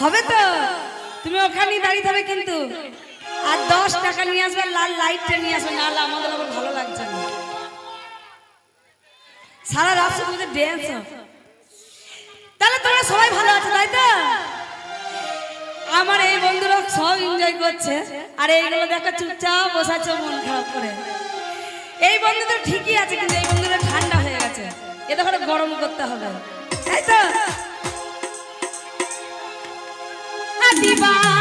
হবে তো? তুমি ওখানেই দাঁড়িয়ে থাকবে কিন্তু। আর দশ টাকা নিয়ে আসবে, লাল লাইটটা নিয়ে আসবে। নাহলে আমাদের আবার ভালো লাগছে না। সারা রাত শুধু ড্যান্স তাহলে তোমরা সবাই ভালো আছো, তাই তো? আমার এই বন্ধুরা সব এনজয় করছে। আর এইগুলো দেখো, চুপচাপ বসাচ্ছে মন খারাপ করে। এই বন্ধুদের ঠিকই আছে, কিন্তু এই বন্ধুরা ঠান্ডা হয়ে গেছে। এটা করে গরম করতে হবে। তাই তো? आ